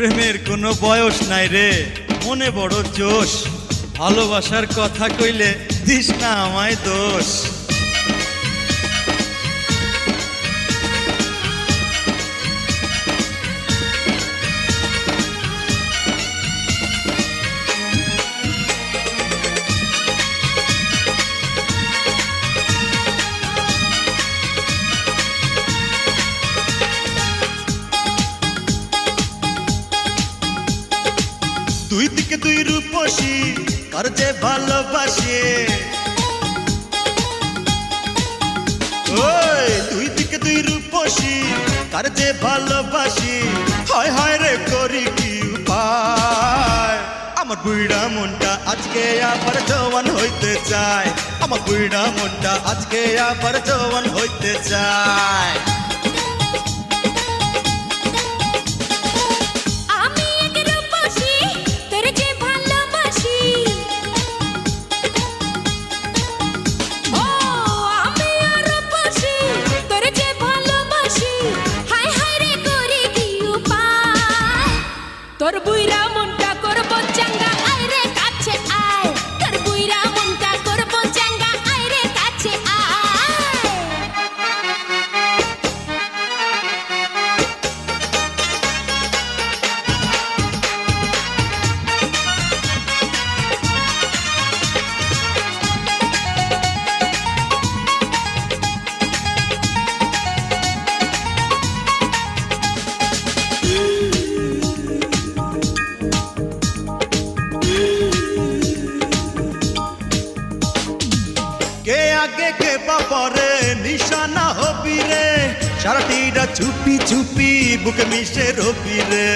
প্রেমের কোনো বয়স নাই রে, মনে বড় জোশ। ভালোবাসার কথা কইলে দিস না আমায় দোষ। দুই দিকে দুই রূপসী, কার যে ভালোবাসে? দুই দিকে দুই রূপসী, কার যে ভালোবাসি? হয় হয় রে, করি কি উপায়? আমার বুড়া মনটা আজকে আবার জওয়ান হইতে চায়। আমার বুড়া মনটা আজকে আবার জওয়ান হইতে চায়। আগে কে বাপরে নিশানা হবি রে সারাটিরা চুপি চুপি বুকে মিশে রবি রে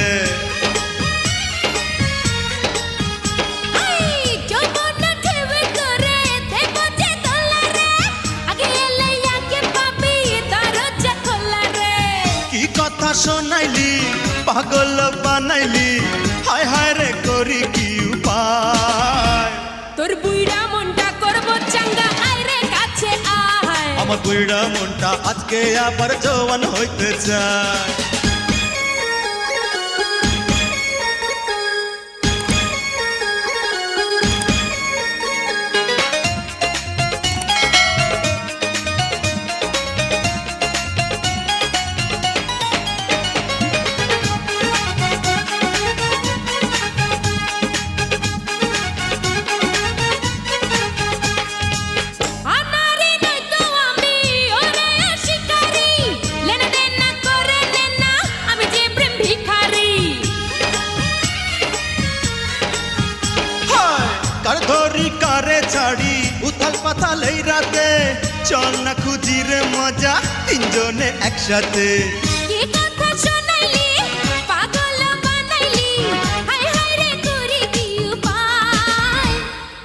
কথা শোনাইলি পাগল বানাইলি? হায় হায় রে করি কি উপায়? তোর বুইড়া আমার কুইড়া মনটা আজকে আবার জওয়ান হইতে চায়। ধরি ছাড়ি উথাল পাথাল এই রাতে। চল না খুঁজি রে মজা তিনজনে একসাথে। রে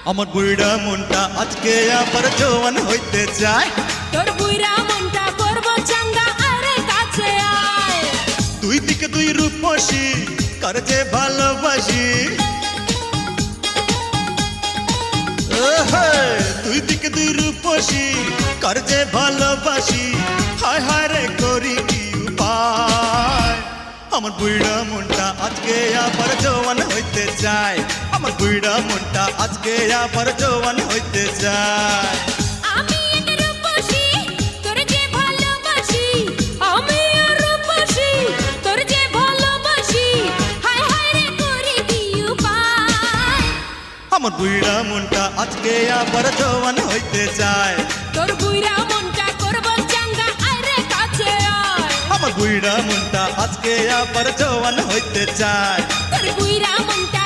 আমার বুড়া মনটা আজকে আবার জওয়ান হইতে চায়। তোর বুইরা মনটা করব চাঙ্গা আরে কাছে আয়। দুই দিকে দুই রূপসী কার যে ভালোবাসি? দুই রূপসী, কার যে ভালোবাসি, হায় হায় রে করি কি উপায়? আমার বুড়া মনটা আজকে আবার জওয়ান হইতে চায়। আমার বুড়া মনটা আজকে আবার জওয়ান হইতে চায়। বুড়া মনটা আজকে আবার জওয়ান হইতে চায়। তোর বুইরা মনটা করব চাঙ্গা আরে কাছে আয়। আমার বুড়া মনটা আজকে আবার জওয়ান হইতে চায়। তোর বুইরা মনটা